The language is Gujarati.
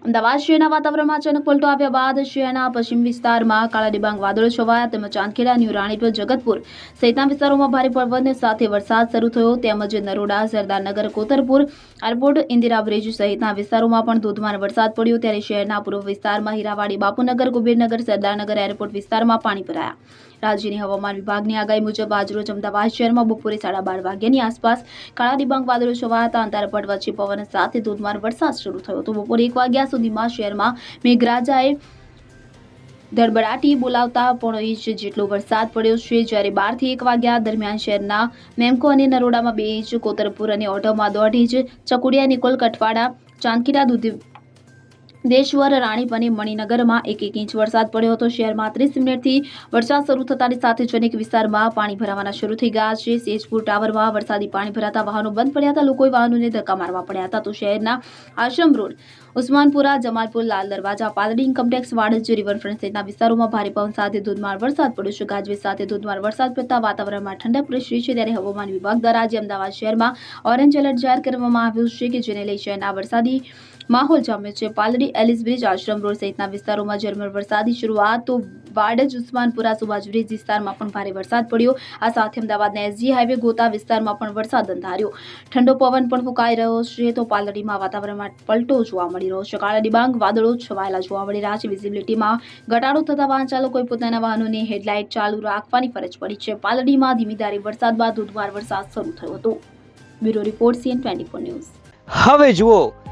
અમદાવાદ શહેરના વાતાવરણમાં અચાનક પલટો આવ્યા બાદ શહેરના પશ્ચિમ વિસ્તારમાં કાળા ડિબાંગ વાદળો છવાયા તેમજ ચાંદખેડા, ન્યૂ રાણીપુર, જગતપુર સહિતના વિસ્તારોમાં ભારે પવન સાથે વરસાદ શરૂ થયો. તેમજ નરોડા સરદારનગર કોતરપુર એરપોર્ટ ઇન્દિરા બ્રિજ સહિતના વિસ્તારોમાં પણ ધોધમાર વરસાદ પડ્યો. ત્યારે શહેરના પૂર્વ વિસ્તારમાં હીરાવાડી, બાપુનગર, કુબેરનગર, સરદારનગર, એરપોર્ટ વિસ્તારમાં પાણી ભરાયા. રાજ્યની હવામાન વિભાગની આગાહી મુજબ આજરોજ અમદાવાદ શહેરમાં બપોરે સાડા બાર વાગ્યાની આસપાસ કાળા ડિબાંગ વાદળો છવાયા હતા અંતારપટ વચ્ચે પવન સાથે ધોધમાર વરસાદ શરૂ થયો હતો. બપોરે એક વાગ્યા સુધીમાં શહેરમાં મેઘરાજાએ ધડબડાટી બોલાવતા પોણો ઇંચ જેટલો વરસાદ પડ્યો છે. જ્યારે બારથી એક વાગ્યા દરમિયાન શહેરના મેમકો અને નરોડામાં બે ઇંચ, કોતરપુર અને ઓઢવમાં દોઢ ઇંચ, ચકુડિયા નિકોલ કઠવાડા ચાંદખેડા દૂધ દેશવર રાણીપ અને મણિનગરમાં એક એક ઇંચ વરસાદ પડ્યો હતો. શહેરમાં ત્રીસ મિનિટથી વરસાદ શરૂ થતાની સાથે જ અનેક વિસ્તારમાં પાણી ભરાવાના શરૂ થઈ ગયા છે. સેજપુર ટાવરમાં વરસાદી પાણી ભરાતા વાહનો બંધ પડ્યા હતા. લોકોએ વાહનોને ધક્કા મારવા પડ્યા હતા તો શહેરના Ashram road, Usmanpura, Jamalpur, Lal Darwaja Paldi income tax, Vadaj, riverfront સહિતના વિસ્તારોમાં ભારે પવન સાથે ધોધમાર વરસાદ પડ્યો છે. ગાજવીજ સાથે ધોધમાર વરસાદ પડતા વાતાવરણમાં ઠંડક પ્રસરી છે. ત્યારે હવામાન વિભાગ દ્વારા આજે અમદાવાદ શહેરમાં ઓરેન્જ એલર્ટ જાહેર કરવામાં આવ્યું છે કે જેને લઈ શહેરના વરસાદી માહોલ જામ્યો છે. Paldi, Ellis bridge, Ashram road સહિતના વિસ્તારોમાં ઝરમર વરસાદી શરૂઆત તો વાડજ, ઉસ્માનપુરા સુભાજ બ્રિજ વિસ્તારમાં પણ ભારે વરસાદ પડ્યો. આ સાથે અમદાવાદના એસજી હાઈવે, ગોતા વિસ્તારમાં પણ વરસાદ અંધાર્યો. ઠંડો પવન પણ ફૂંકાઈ રહ્યો છે તો પાલડીમાં વાતાવરણમાં પલટો જોવા મળી રહ્યો છે. કાળા ડિબાંગ, વાદળો છવાયેલા જોવા મળી રહ્યા છે. વિઝિબિલિટીમાં ઘટાડો થતા વાહન ચાલકોએ પોતાના વાહનોની હેડલાઇટ ચાલુ રાખવાની ફરજ પડી છે. પાલડીમાં ધીમી ધારે વરસાદ બાદ ધોધમાર વરસાદ શરૂ થયો હતો. Bureau report, CN twenty news. હવે જુઓ